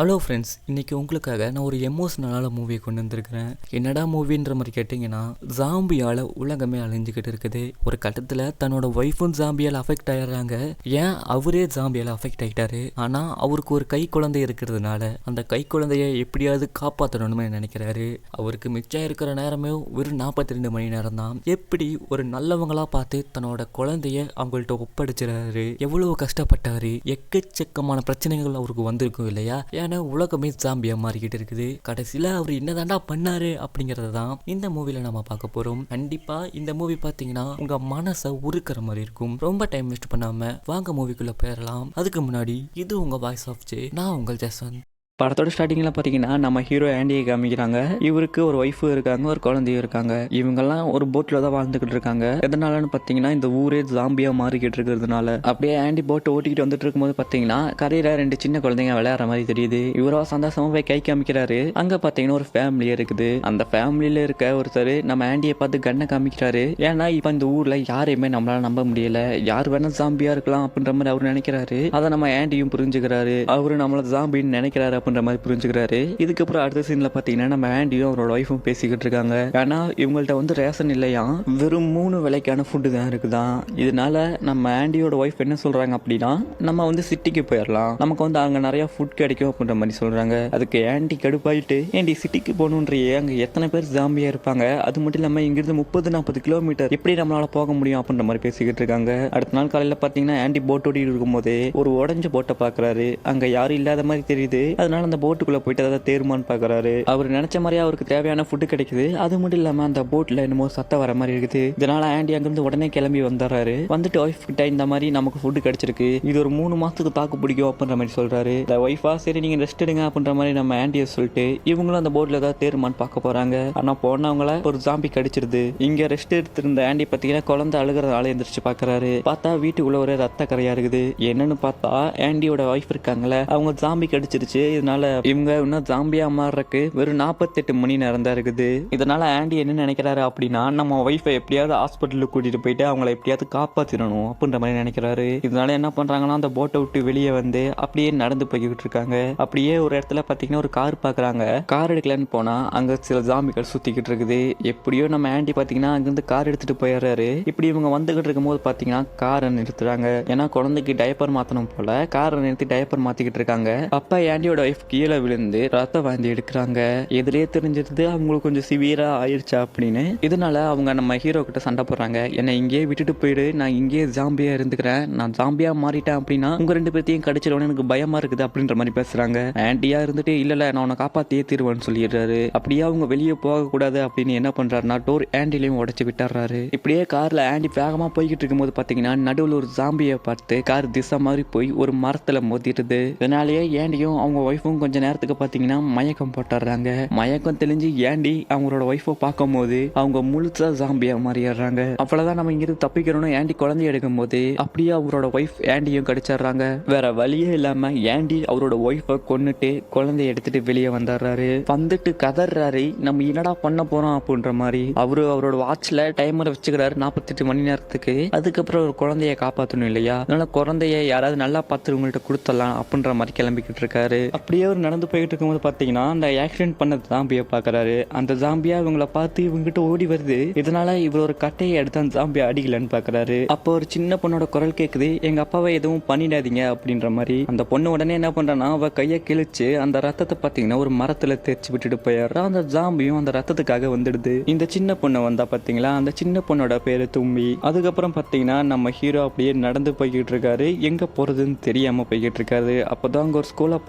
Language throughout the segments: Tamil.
ஹலோ ஃப்ரெண்ட்ஸ் இன்னைக்கு உங்களுக்காக நான் ஒரு எமோஷ்னலான மூவியை கொண்டு வந்திருக்கிறேன். என்னடா மூவின்ற மாதிரி கேட்டிங்கன்னா ஜாம்பியால் உலகமே அழிஞ்சுக்கிட்டு இருக்குது. ஒரு கட்டத்தில் தன்னோட ஒய்ஃபும் ஜாம்பியால் அஃபெக்ட் ஆயிடுறாங்க. ஏன் அவரே ஜாம்பியால் அஃபெக்ட் ஆகிட்டாரு ஆனால் அவருக்கு ஒரு கை குழந்தை இருக்கிறதுனால அந்த கை குழந்தையை எப்படியாவது காப்பாற்றணும்னு நினைக்கிறாரு. அவருக்கு மிச்சம் இருக்கிற நேரமே வெறும் நாற்பத்தி ரெண்டு மணி நேரம் தான். எப்படி ஒரு நல்லவங்களாக பார்த்து தன்னோட குழந்தைய அவங்கள்ட்ட ஒப்படைச்சிடறாரு எவ்வளோ கஷ்டப்பட்டாரு? எக்கச்சக்கமான பிரச்சனைகள் அவருக்கு வந்திருக்கும் இல்லையா? ஏன்னா உலகமே சாம்பியா மாறிக்கிட்டு இருக்குது. கடைசியில் அவர் என்னதாண்டா பண்ணாரு அப்படிங்கறத தான் இந்த மூவில நம்ம பார்க்க போறோம். கண்டிப்பா இந்த மூவி பார்த்தீங்கன்னா உங்க மனசை உருக்கிற மாதிரி இருக்கும். ரொம்ப டைம் வேஸ்ட் பண்ணாம வாங்க மூவிக்குள்ள போயிடலாம் அதுக்கு முன்னாடி இது உங்க வாய்ஸ் ஆஃப் ஜே நான் உங்கள் ஜெசன் படத்தோட ஸ்டார்டிங்கில் பார்த்தீங்கன்னா நம்ம ஹீரோ ஆண்டியை காமிக்கிறாங்க. இவருக்கு ஒரு ஒய்ஃபும் இருக்காங்க ஒரு குழந்தையும் இருக்காங்க. இவங்கெல்லாம் ஒரு போட்டில் தான் வாழ்ந்துக்கிட்டு இருக்காங்க. எதனாலன்னு பார்த்தீங்கன்னா இந்த ஊரே ஜாம்பியாக மாறிக்கிட்டு இருக்கிறதுனால. அப்படியே ஆண்டி போட்டு ஓட்டிக்கிட்டு வந்துட்டு இருக்கும்போது பார்த்தீங்கன்னா கரையில் ரெண்டு சின்ன குழந்தைங்க விளையாடுற மாதிரி தெரியுது. இவரோ சந்தோஷமா போய் கை காமிக்கிறாரு. அங்கே பார்த்தீங்கன்னா ஒரு ஃபேமிலியே இருக்குது. அந்த ஃபேமிலியில் இருக்க ஒருத்தர் நம்ம ஆண்டியை பார்த்து கண்ணை காமிக்கிறாரு. ஏன்னா இப்போ இந்த ஊரில் யாரையுமே நம்மளால நம்ப முடியல. யார் வேணா ஜாம்பியாக இருக்கலாம் அப்படின்ற மாதிரி அவர் நினைக்கிறாரு. அதை நம்ம ஆண்டியும் புரிஞ்சுக்கிறாரு. அவர் நம்மளை ஜாம்பின்னு நினைக்கிறாரு. அப்படின்ற மாதிரி புரிஞ்சுக்கிறாரு. இதுக்கப்புறம் அடுத்த சீன்ல பாத்தீங்கன்னா நம்ம ஆண்டியும் அவரோட ஒய்ஃபும் பேசிக்கிட்டு இருக்காங்க. ஏன்னா இவங்கள்ட்ட வந்து ரேஷன் இல்லையா? வெறும் மூணு விலைக்கான ஃபுட்டு தான் இருக்குதான் இதனால நம்ம ஆண்டியோட ஒய்ஃப் என்ன சொல்றாங்க அப்படின்னா நம்ம வந்து சிட்டிக்கு போயிடலாம் நமக்கு வந்து அங்க நிறைய ஃபுட் கிடைக்கும் அப்படின்ற மாதிரி சொல்றாங்க. அதுக்கு ஆண்டி கடுப்பாயிட்டு ஏண்டி சிட்டிக்கு போகணுன்றியே அங்க எத்தனை பேர் ஜாம்பியா இருப்பாங்க? அது மட்டும் இல்லாம இங்கிருந்து முப்பது நாற்பது கிலோமீட்டர் எப்படி நம்மளால போக முடியும்? அப்படின்ற மாதிரி பேசிக்கிட்டு இருக்காங்க. அடுத்த நாள் காலையில பாத்தீங்கன்னா ஆண்டி போட் ஓட்டிட்டு இருக்கும்போது ஒரு உடஞ்ச போட்டை பாக்குறாரு அங்க யாரும் இல்லாத மாதிரி தெரியுது. அதனால அந்த போட்டுக்குள்ளே போயிட்டு அதை தேருமான்னு பார்க்குறாரு அவர் நினச்ச மாதிரியே அவருக்கு தேவையான ஃபுட்டு கிடைக்குது. அது மட்டும் இல்லாமல் அந்த போட்டில் என்னமோ சத்தம் வர மாதிரி இருக்குது. இதனால் ஆண்டி அங்கேருந்து உடனே கிளம்பி வந்துடுறாரு. வந்துட்டு ஒய்ஃப் கிட்ட இந்த மாதிரி நமக்கு ஃபுட்டு கிடைச்சிருக்கு. இது ஒரு மூணு மாதத்துக்கு தாக்கு பிடிக்கும் அப்படின்ற மாதிரி சொல்கிறாரு இந்த ஒய்ஃபா சரி நீங்கள் ரெஸ்ட் எடுங்க அப்படின்ற மாதிரி நம்ம ஆண்டியை சொல்லிட்டு இவங்களும் அந்த போட்டில் ஏதாவது தேருமான்னு பார்க்க போகிறாங்க ஆனால் போனவங்கள ஒரு ஜாம்பி கடிச்சிருது. இங்கே ரெஸ்ட் எடுத்திருந்த ஆண்டி பார்த்தீங்கன்னா குழந்தை அழுகிறதால எந்திரிச்சு பார்க்குறாரு பார்த்தா வீட்டுக்குள்ள ஒரு ரத்த கரையாக இருக்குது. என்னன்னு பார்த்தா ஆண்டியோட ஒய்ஃப் இருக்காங்களே அவங்க ஜாம்பி கடிச்சிருச்சு. இதனால இவங்க இன்னும் ஜாம்பியா மாறுறக்கு வெறும் நாற்பத்தெட்டு மணி நேரம் தான் இருக்குது. இதனால ஆண்டி என்ன நினைக்கிறாரு அப்படின்னா நம்ம ஒய்ஃபை எப்படியாவது ஹாஸ்பிட்டலுக்கு கூட்டிட்டு போயிட்டு அவங்கள எப்படியாவது காப்பாத்திடணும் அப்படின்ற மாதிரி நினைக்கிறாரு. இதனால என்ன பண்றாங்கன்னா அந்த போட்டை விட்டு வெளியே வந்து அப்படியே நடந்து போய்கிட்டு இருக்காங்க. அப்படியே ஒரு இடத்துல பாத்தீங்கன்னா ஒரு கார் பாக்குறாங்க. கார் எடுக்கலன்னு போனா அங்க சில ஜாம்பிகள் சுத்திக்கிட்டு இருக்குது. எப்படியோ நம்ம ஆண்டி பாத்தீங்கன்னா அங்கிருந்து கார் எடுத்துட்டு போயிடுறாரு. இப்படி இவங்க வந்துகிட்டு இருக்கும்போது பாத்தீங்கன்னா காரை நிறுத்துறாங்க. ஏன்னா குழந்தைக்கு டயப்பர் மாத்தணும் போல காரை நிறுத்தி டயப்பர் மாத்திக்கிட்டு இருக்காங்க. அப்பா ஆண்டியோட ஒய்ஃப் கீழே விழுந்து ரத்த வாந்தி எடுக்கிறாங்க. எதிரே தெரிஞ்சிருது அவங்களுக்கு கொஞ்சம் சிவியரா ஆயிடுச்சா அப்படின்னு. இதனால அவங்க நம்ம ஹீரோ கிட்ட சண்டை போடுறாங்க. என்னை இங்கேயே விட்டுட்டு போயிடு நான் இங்கேயே ஜாம்பியா இருந்துக்கிறேன். நான் ஜாம்பியா மாறிட்டேன் அப்படின்னா உங்க ரெண்டு பேர்த்தையும் கடிச்சிடணும் எனக்கு பயமா இருக்குது அப்படின்ற மாதிரி பேசுறாங்க. ஆண்டியா இருந்துட்டு இல்ல நான் உன்னை காப்பாத்தியே தீருவேன்னு சொல்லிடுறாரு. அப்படியே அவங்க வெளியே போக கூடாது அப்படின்னு என்ன பண்றாருன்னா டோர் ஆண்டிலையும் உடச்சு விட்டுறாரு. இப்படியே கார்ல ஆண்டி வேகமா போய்கிட்டு இருக்கும்போது பாத்தீங்கன்னா நடுவில் ஒரு ஜாம்பியை பார்த்து கார் திசை மாதிரி போய் ஒரு மரத்துல மோதிடுது. இதனாலேயே ஏண்டியும் அவங்க ஒய்ஃப் ஒய்ஃபும் கொஞ்ச நேரத்துக்கு பாத்தீங்கன்னா மயக்கம் போட்டுறாங்க. மயக்கம் தெளிஞ்சு ஏண்டி அவங்களோட ஒய்ஃபை பார்க்கும்போது அவங்க முழுசா ஜாம்பியா மாறிடுறாங்க. அவ்வளவுதான் நம்ம இங்கிருந்து தப்பிக்கிறோம்னு ஏண்டி குழந்தை எடுக்கும் போது அப்படியே அவரோட ஒய்ஃப் ஏண்டியும் கடிச்சிடுறாங்க. வேற வழியே இல்லாம ஏண்டி அவரோட ஒய்ஃபை கொன்னுட்டு குழந்தைய எடுத்துட்டு வெளியே வந்துடுறாரு. வந்துட்டு கதறாரு நம்ம என்னடா பண்ண போறோம் அப்படின்ற மாதிரி. அவரு அவரோட வாட்ச்ல டைமரை வச்சுக்கிறாரு நாற்பத்தெட்டு மணி நேரத்துக்கு. அதுக்கப்புறம் ஒரு குழந்தைய காப்பாற்றணும் இல்லையா? அதனால குழந்தைய யாராவது நல்லா பார்த்துருவங்கள்ட்ட உங்கள்கிட்ட கொடுத்துடலாம் அப்படின்ற மாதிரி கிளம்பிக்கிட்டு இருக்காரு. அப்படி அப்படியே அவர் நடந்து போயிட்டு இருக்கும்போது பார்த்தீங்கன்னா அந்த ஆக்சிடென்ட் பண்ண ஜாம்பியை பார்க்குறாரு. அந்த ஜாம்பியா இவங்கள பார்த்து இவங்ககிட்ட ஓடி வருது. இதனால இவர் ஒரு கட்டையை எடுத்து அந்த ஜாம்பியை அடிக்கலன்னு பார்க்குறாரு. அப்போ ஒரு சின்ன பொண்ணோட குரல் கேட்குது எங்கள் அப்பாவை எதுவும் பண்ணிடாதீங்க அப்படின்ற மாதிரி அந்த பொண்ணு உடனே என்ன பண்ணுறான்னா அவள் கையை கிழிச்சு அந்த ரத்தத்தை பார்த்தீங்கன்னா ஒரு மரத்தில் தேய்ச்சி விட்டுட்டு போயிடுறா. அந்த ஜாம்பியும் அந்த ரத்தத்துக்காக வந்துடுது. இந்த சின்ன பொண்ணு வந்தா பார்த்தீங்களா அந்த சின்ன பொண்ணோட பேர் தும்பி அதுக்கப்புறம் பார்த்தீங்கன்னா நம்ம ஹீரோ அப்படியே நடந்து போய்கிட்டு இருக்காரு. எங்கே போகிறதுன்னு தெரியாமல் போய்கிட்டு இருக்காரு. அப்பதான் அங்கே ஒரு ஸ்கூலை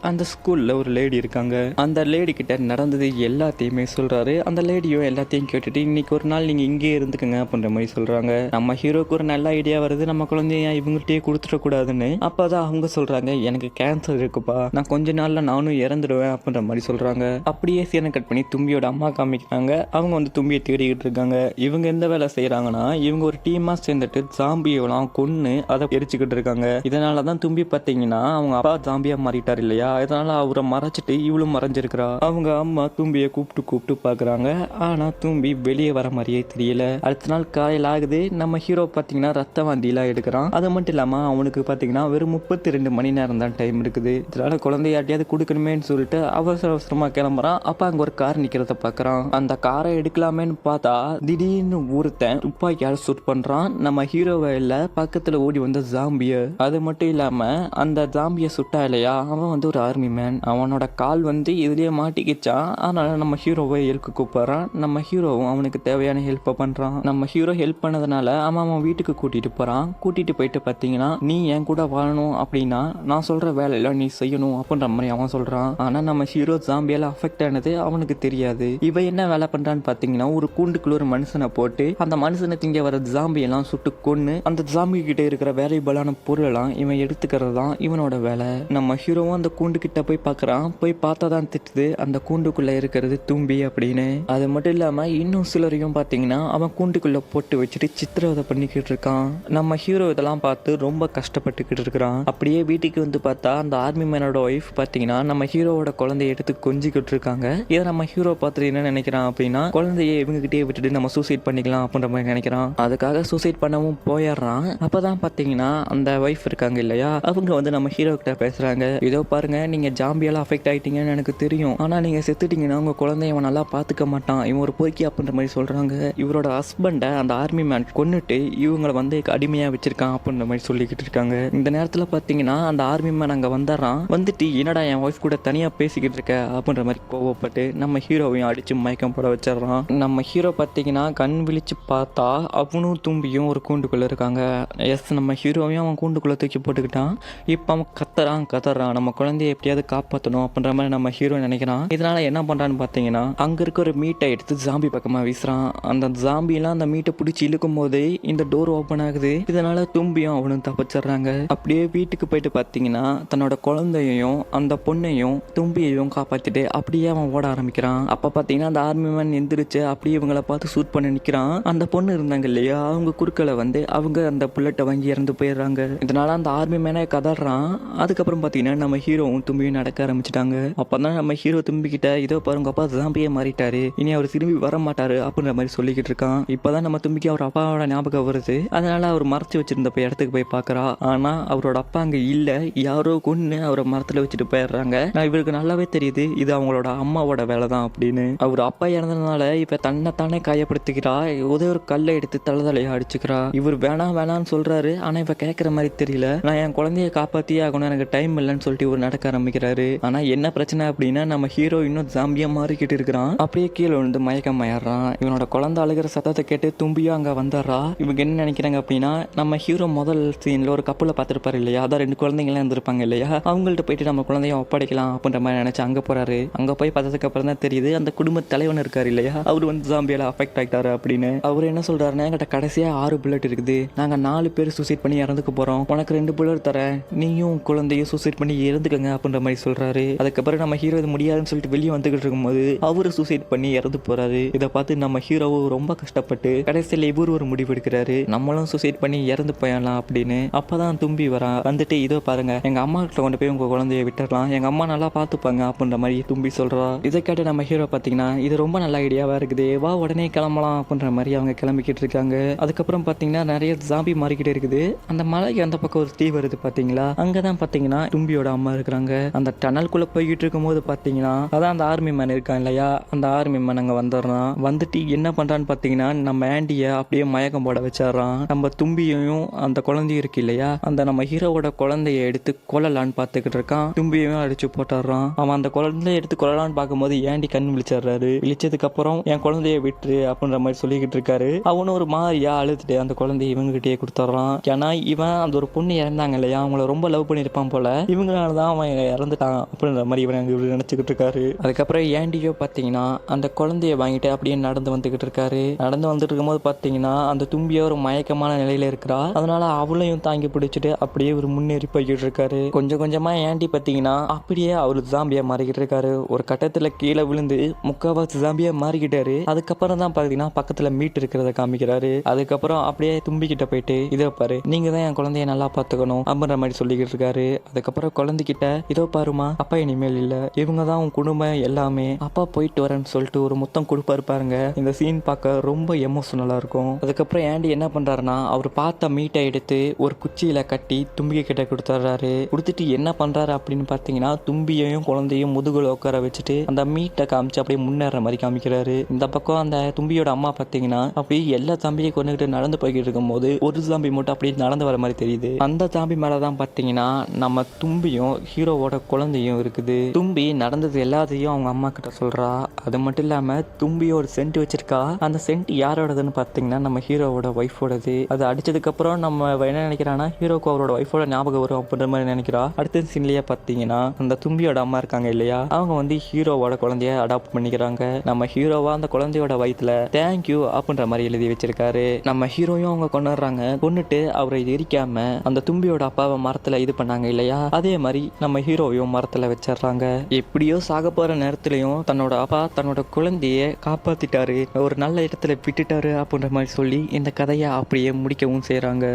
அந்த ஸ்கூல்ல ஒரு லேடி இருக்காங்க. அந்த லேடி கிட்ட நடந்தது எல்லாத்தையுமே சொல்றாரு. அந்த லேடியும் எல்லாத்தையும் கேட்டுட்டு இன்னைக்கு ஒரு நாள் நீங்க இங்கேயே இருந்துக்கங்க அப்படின்ற மாதிரி சொல்றாங்க. நம்ம ஹீரோக்கு ஒரு நல்ல ஐடியா வருது நம்ம குழந்தைய இவங்கள்ட்டயே கொடுத்துட கூடாதுன்னு. அப்பதான் அவங்க சொல்றாங்க எனக்கு கேன்சர் இருக்குப்பா. நான் கொஞ்ச நாள்ல நானும் இறந்துடுவேன் அப்படின்ற மாதிரி சொல்றாங்க. அப்படியே சீனை கட் பண்ணி தும்பியோட அம்மா காமிக்கிறாங்க. அவங்க வந்து தும்பியை தேடிக்கிட்டு இருக்காங்க. இவங்க எந்த வேலை செய்யறாங்கன்னா இவங்க ஒரு டீமா சேர்ந்துட்டு ஜாம்பியெல்லாம் கொன்னு அதை எரிச்சுக்கிட்டு இருக்காங்க. இதனாலதான் தும்பி பார்த்தீங்கன்னா அவங்க அப்பா ஜாம்பியா மாறிட்டார் இல்லையா? இல்லையா? இதனால அவரை மறைச்சிட்டு இவளும் மறைஞ்சிருக்கிறா. அவங்க அம்மா தும்பியை கூப்பிட்டு கூப்பிட்டு பார்க்குறாங்க. ஆனால் தும்பி வெளியே வர மாதிரியே தெரியல. அடுத்த நாள் காலையில் ஆகுது. நம்ம ஹீரோ பார்த்தீங்கன்னா ரத்த வாந்திலாம் எடுக்கிறான். அது மட்டும் இல்லாமல் அவனுக்கு பார்த்தீங்கன்னா வெறும் முப்பத்தி ரெண்டு மணி நேரம் தான் டைம் இருக்குது. இதனால குழந்தையாட்டியாவது கொடுக்கணுமேன்னு சொல்லிட்டு அவசர அவசரமாக கிளம்புறான். அப்போ அங்கே ஒரு கார் நிற்கிறத பார்க்குறான் அந்த காரை எடுக்கலாமேன்னு பார்த்தா திடீர்னு ஒருத்தன் துப்பாக்கியால் சுட் பண்ணுறான் நம்ம ஹீரோவை இல்லை பக்கத்தில் ஓடி வந்த ஜாம்பிய அது மட்டும் இல்லாமல் அந்த ஜாம்பியை சுட்டா இல்லையா? அவன் வந்து ஒரு ஆர்மி மேன் அவனோட கால் வந்து இதுலேயே மாட்டிக்கிச்சான் அதனால் நம்ம ஹீரோவை ஹெல்ப் கூப்பிட்றான். நம்ம ஹீரோவும் அவனுக்கு தேவையான ஹெல்ப்பை பண்ணுறான் நம்ம ஹீரோ ஹெல்ப் பண்ணதுனால அவன் அவன் வீட்டுக்கு கூட்டிகிட்டு போகிறான் கூட்டிகிட்டு போயிட்டு பார்த்தீங்கன்னா நீ என் கூட வாழணும் அப்படின்னா நான் சொல்கிற வேலையெல்லாம் நீ செய்யணும் அப்படின்ற மாதிரி அவன் சொல்கிறான் ஆனால் நம்ம ஹீரோ ஜாம்பியால் அஃபெக்ட் ஆனது அவனுக்கு தெரியாது. இவன் என்ன வேலை பண்ணுறான்னு பார்த்தீங்கன்னா ஒரு கூண்டுக்குள்ள ஒரு மனுஷனை போட்டு அந்த மனுஷனை திங்க வர ஜாம்பியெல்லாம் சுட்டு கொன்று அந்த ஜாம்பி கிட்ட இருக்கிற வேலைபலான பொருளெல்லாம் இவன் எடுத்துக்கிறது தான் இவனோட வேலை. நம்ம ஹீரோவும் அந்த கூண்டு கிட்ட போய் பார்க்குறான் போய் பார்த்தா தான் திட்டுது அந்த கூண்டுக்குள்ளே இருக்கிறது தும்பி அப்படின்னு. அது மட்டும் இல்லாமல் இன்னும் சிலரையும் பார்த்தீங்கன்னா அவன் கூண்டுக்குள்ளே போட்டு வச்சுட்டு சித்திரவதை பண்ணிக்கிட்டு இருக்கான். நம்ம ஹீரோ இதெல்லாம் பார்த்து ரொம்ப கஷ்டப்பட்டுக்கிட்டு இருக்கிறான். அப்படியே வீட்டுக்கு வந்து பார்த்தா அந்த ஆர்மி மேனோட ஒய்ஃப் பார்த்தீங்கன்னா நம்ம ஹீரோவோட குழந்தைய எடுத்து கொஞ்சிக்கிட்டு இருக்காங்க. இதை நம்ம ஹீரோ பார்த்துட்டு என்ன நினைக்கிறான் அப்படின்னா குழந்தைய இவங்ககிட்டயே விட்டுட்டு நம்ம சூசைட் பண்ணிக்கலாம் அப்படின்ற மாதிரி நினைக்கிறான். அதுக்காக சூசைட் பண்ணவும் போயிடுறான். அப்பதான் பார்த்தீங்கன்னா அந்த ஒய்ஃப் இருக்காங்க இல்லையா அவங்க வந்து நம்ம ஹீரோ கிட்ட பேசுறாங்க. இதோ பாருங்க நீங்க ஜாம்பியால அஃபெக்ட் ஆயிட்டீங்கன்னு எனக்கு தெரியும். ஆனா நீங்க செத்துட்டீங்கன்னா உங்க குழந்தைய அவன் நல்லா பாத்துக்க மாட்டான். இவன் ஒரு பொறுக்கி அப்படின்ற மாதிரி சொல்றாங்க. இவரோட ஹஸ்பண்டை அந்த ஆர்மி மேன் கொன்னுட்டு இவங்களை வந்து அடிமையா வச்சிருக்கான் அப்படின்ற மாதிரி சொல்லிக்கிட்டு இருக்காங்க. இந்த நேரத்துல பாத்தீங்கன்னா அந்த ஆர்மி மேன் அங்க வந்துடுறான். வந்துட்டு என்னடா என் ஒய்ஃப் கூட தனியா பேசிக்கிட்டு இருக்க? அப்படின்ற மாதிரி கோவப்பட்டு நம்ம ஹீரோவையும் அடிச்சு மயக்கம் போட வச்சிடுறான். நம்ம ஹீரோ பார்த்தீங்கன்னா கண் விழிச்சு பார்த்தா அவனும் தும்பியும் ஒரு கூண்டுக்குள்ள இருக்காங்க. எஸ் நம்ம ஹீரோவையும் அவன் கூண்டுக்குள்ள தூக்கி போட்டுக்கிட்டான். இப்போ அவன் கத்துறான் கத்துறான். நம்ம குழந்தைய எப்படியாவது காப்பாற்றணும் அப்படின்ற மாதிரி நம்ம ஹீரோ நினைக்கிறான். இதனால என்ன பண்றான்னு பார்த்தீங்கன்னா அங்க இருக்க ஒரு மீட்டை எடுத்து ஜாம்பி பக்கமா வீசுறான். அந்த ஜாம்பிலாம் அந்த மீட்டை பிடிச்சி இழுக்கும் போது இந்த டோர் ஓப்பன் ஆகுது. இதனால தும்பியும் அவனும் தப்பிச்சிடுறாங்க. அப்படியே வீட்டுக்கு போயிட்டு பார்த்தீங்கன்னா தன்னோட குழந்தையையும் அந்த பொண்ணையும் தும்பியையும் காப்பாத்திட்டு அப்படியே அவன் ஓட ஆரம்பிக்கிறான். அப்ப பார்த்தீங்கன்னா அந்த ஆர்மி மேன் எந்திரிச்சு அப்படியே இவங்கள பார்த்து ஷூட் பண்ணி நிற்கிறான் அந்த பொண்ணு இருந்தாங்க இல்லையா? அவங்க குறுக்களை வந்து அவங்க அந்த புல்லட்டை வாங்கி இறந்து போயிடுறாங்க. இதனால அந்த ஆர்மி மேனே கதறான். அதுக்கப்புறம் பார்த்தீங்கன்னா நம்ம ஹீரோ ஹீரோவும் தும்பியும் நடக்க ஆரம்பிச்சிட்டாங்க. அப்பதான் நம்ம ஹீரோ தும்பிக்கிட்ட இதோ பாருங்க அப்பா ஜாம்பியே மாறிட்டாரு. இனி அவர் திரும்பி வர மாட்டாரு அப்படின்ற மாதிரி சொல்லிக்கிட்டு இருக்கான். இப்பதான் நம்ம தும்பிக்கு அவர் அப்பாவோட ஞாபகம் வருது. அதனால அவர் மறைச்சு வச்சிருந்த போய் இடத்துக்கு போய் பார்க்கறா ஆனா அவரோட அப்பா அங்க இல்ல. யாரோ கொன்னு அவரை மரத்துல வச்சுட்டு போயிடுறாங்க. நான் இவருக்கு நல்லாவே தெரியுது. இது அவங்களோட அம்மாவோட வேலை தான் அப்படின்னு. அவர் அப்பா இறந்ததுனால இப்ப தன்னை தானே காயப்படுத்திக்கிறா. ஒரே ஒரு கல்லை எடுத்து தலதலையா அடிச்சுக்கிறா. இவர் வேணாம் வேணாம்னு சொல்றாரு. ஆனா இப்ப கேட்கற மாதிரி தெரியல. நான் என் குழந்தைய காப்பாத்தியே ஆகணும் எனக்கு டைம் இல்லைன்னு சொல்லிட்டு ஒரு நடக்க ஆரம்பிக்கிறாரு. ஆனா என்ன பிரச்சனை அப்படின்னா நம்ம ஹீரோ இன்னும் ஜாம்பியா மாறிக்கிட்டு இருக்கிறான். அப்படியே கீழே விழுந்து மயக்கமாயிடுறான் இவனோட குழந்தை அழுகிற சத்தத்தை கேட்டு தும்பியும் அங்க வந்துடுறா. இவங்க என்ன நினைக்கிறாங்க அப்படின்னா நம்ம ஹீரோ முதல் சீன்ல ஒரு கப்பலை பார்த்துருப்பாரு இல்லையா? அதான் ரெண்டு குழந்தைங்களாம் இருந்திருப்பாங்க இல்லையா? அவங்கள்ட்ட போயிட்டு நம்ம குழந்தைய ஒப்படைக்கலாம் அப்படின்ற மாதிரி நினைச்சு அங்க போறாரு. அங்க போய் பார்த்ததுக்கு அப்புறம் தான் தெரியுது அந்த குடும்ப தலைவன் இருக்காரு இல்லையா? அவர் வந்து ஜாம்பியால அஃபெக்ட் ஆகிட்டாரு அப்படின்னு. அவர் என்ன சொல்றாருன்னா எங்கிட்ட கடைசியா ஆறு புல்லட் இருக்குது. நாங்க நாலு பேர் சூசைட் பண்ணி இறந்துக்க போறோம். உனக்கு ரெண்டு புல்லட் தரேன். நீயும் குழந்தையும் சூசைட் பண்ணி இறந்துக்கங்க. அப்படின்ற மாதிரி சொல்றாரு. அதுக்கப்புறம் நம்ம ஹீரோ இது முடியாதுன்னு சொல்லிட்டு வெளியே வந்துகிட்டு இருக்கும்போது அவரு சூசைட் பண்ணி இறந்து போறாரு. இதை பார்த்து நம்ம ஹீரோவும் ரொம்ப கஷ்டப்பட்டு கடைசியில் இவர் ஒரு முடிவு எடுக்கிறாரு. நம்மளும் சூசைட் பண்ணி இறந்து போயிடலாம் அப்படின்னு. அப்பதான் தும்பி வரா வந்துட்டு இதோ பாருங்க எங்க அம்மா கிட்ட கொண்டு போய் உங்க குழந்தைய விட்டுறலாம். எங்க அம்மா நல்லா பார்த்துப்பாங்க அப்படின்ற மாதிரி தும்பி சொல்றா. இதை கேட்டு நம்ம ஹீரோ பாத்தீங்கன்னா இது ரொம்ப நல்ல ஐடியாவா இருக்குது. வா உடனே கிளம்பலாம் அப்படின்ற மாதிரி அவங்க கிளம்பிக்கிட்டு இருக்காங்க. அதுக்கப்புறம் பாத்தீங்கன்னா நிறைய ஜாம்பி மாறிக்கிட்டே இருக்குது. அந்த மலைக்கு அந்த பக்கம் ஒரு தீ வருது பாத்தீங்களா? அங்கதான் பாத்தீங்கன்னா தும்பியோட அம்மா இருக்கிறாங்க அந்த டனல்குள்ள போய்கிட்டு இருக்கும்போது பாத்தீங்கன்னா அதான் அந்த ஆர்மி மேன் இருக்கான் இல்லையா? அந்த ஆர்மி மேன் அங்க வந்துடுறான் வந்துட்டு என்ன பண்றான்னு பாத்தீங்கன்னா நம்ம ஆண்டிய அப்படியே மயக்கம் போட வச்சிடுறான் நம்ம தும்பியையும் அந்த குழந்தையும் இருக்கு இல்லையா? அந்த நம்ம ஹீரோவோட குழந்தைய எடுத்து கொல்லலான்னு பார்த்துக்கிட்டு இருக்கான். தும்பியையும் அடிச்சு போட்டுறான் அவன் அந்த குழந்தைய எடுத்து கொல்லலான்னு பார்க்கும்போது ஏண்டி கண் விழிச்சிடுறாரு விழிச்சதுக்கு அப்புறம் என் குழந்தைய விட்டுரு அப்படின்ற மாதிரி சொல்லிக்கிட்டு இருக்காரு. அவனும் ஒரு மாதிரியா அழுதுட்டு அந்த குழந்தைய இவங்ககிட்டயே கொடுத்துட்றான் ஏன்னா இவன் அந்த ஒரு பொண்ணு இறந்தாங்க இல்லையா? அவங்கள ரொம்ப லவ் பண்ணியிருப்பான் போல. இவங்களால தான் அவன் இறந்துட்டான் அப்படின்ற மாதிரி இவன் இவர் நினச்சிக்கிட்டு இருக்காரு. அதுக்கப்புறம் ஏண்டியோ பார்த்தீங்கன்னா அந்த குழந்தைய வாங்கிட்டு அப்படியே நடந்து வந்துக்கிட்டு இருக்காரு. நடந்து வந்துட்டு இருக்கும்போது பார்த்தீங்கன்னா அந்த தும்பியா ஒரு மயக்கமான நிலையில இருக்கிறா. அதனால அவளையும் தாங்கி பிடிச்சிட்டு அப்படியே ஒரு முன்னேறி போய்கிட்டு இருக்காரு. கொஞ்சம் கொஞ்சமா ஏண்டி பார்த்தீங்கன்னா அப்படியே அவரு ஜாம்பியா மாறிக்கிட்டு இருக்காரு. ஒரு கட்டத்துல கீழே விழுந்து முக்காவாசி ஜாம்பியா மாறிக்கிட்டாரு. அதுக்கப்புறம் தான் பார்த்தீங்கன்னா பக்கத்துல மீட் இருக்கிறத காமிக்கிறாரு. அதுக்கப்புறம் அப்படியே தும்பிக்கிட்ட போயிட்டு இதை பாரு நீங்க தான் என் குழந்தைய நல்லா பார்த்துக்கணும் அப்படின்ற மாதிரி சொல்லிக்கிட்டு இருக்காரு. அதுக்கப்புறம் குழந்தைகிட்ட கிட்ட இதோ பாருமா அப்பா இனிமேல் இல்ல. இவங்க தான் உன் குடும்பம் எல்லாமே. அப்பா போயிட்டு வரேன்னு சொல்லிட்டு ஒரு முத்தம் கொடுப்பாரு பாருங்க. இந்த சீன் பார்க்க ரொம்ப எமோஷனலா இருக்கும். அதுக்கப்புறம் ஆண்டி என்ன பண்றாருன்னா அவர் பார்த்த மீட்டை எடுத்து ஒரு குச்சியில கட்டி தும்பிகை கிட்ட கொடுத்துட்றாரு. கொடுத்துட்டு என்ன பண்றாரு அப்படின்னு பார்த்தீங்கன்னா தும்பியையும் குழந்தையும் முதுகுல உட்கார வச்சுட்டு அந்த மீட்டை காமிச்சு அப்படியே முன்னேற மாதிரி காமிக்கிறாரு. இந்த பக்கம் அந்த தும்பியோட அம்மா பாத்தீங்கன்னா அப்படியே எல்லா தம்பியும் கொண்டுகிட்டு நடந்து போய்கிட்டு இருக்கும்போது ஒரு தாம்பி மட்டும் அப்படியே நடந்து வர மாதிரி தெரியுது. அந்த தாம்பி மேலே தான் பார்த்தீங்கன்னா நம்ம தும்பியும் ஹீரோவோட குழந்தையும் இருக்குது. தும்பி நடந்தது எல்லாத்தையும் அவங்க அம்மா கிட்ட சொல்றா. அது மட்டும் இல்லாம தும்பி ஒரு சென்ட் வச்சிருக்கா. அந்த சென்ட் யாரோடதுன்னு பார்த்தீங்கன்னா நம்ம ஹீரோவோட ஒய்ஃபோடது அது அடிச்சதுக்கு அப்புறம் நம்ம என்ன நினைக்கிறான்னா ஹீரோக்கு அவரோட ஒய்ஃபோட ஞாபகம் வரும் அப்படின்ற மாதிரி நினைக்கிறா. அடுத்த சீன்லயே பார்த்தீங்கன்னா அந்த தும்பியோட அம்மா இருக்காங்க இல்லையா? அவங்க வந்து ஹீரோவோட குழந்தைய அடாப்ட் பண்ணிக்கிறாங்க. நம்ம ஹீரோவா அந்த குழந்தையோட வயிற்றுல தேங்க்யூ அப்படின்ற மாதிரி எழுதி வச்சிருக்காரு. நம்ம ஹீரோயும் அவங்க கொண்டாடுறாங்க. கொண்டுட்டு அவரை எரிக்காம அந்த தும்பியோட அப்பாவை மரத்துல இது பண்ணாங்க இல்லையா? அதே மாதிரி நம்ம ஹீரோவையும் மரத்தில் வச்சிடுறாங்க எப்படியோ சாக போகிற நேரத்துலையும் தன்னோட அப்பா தன்னோட குழந்தைய காப்பாத்திட்டாரு. ஒரு நல்ல இடத்துல விட்டுட்டாரு அப்படின்ற மாதிரி சொல்லி இந்த கதையை அப்படியே முடிக்கவும் செய்கிறாங்க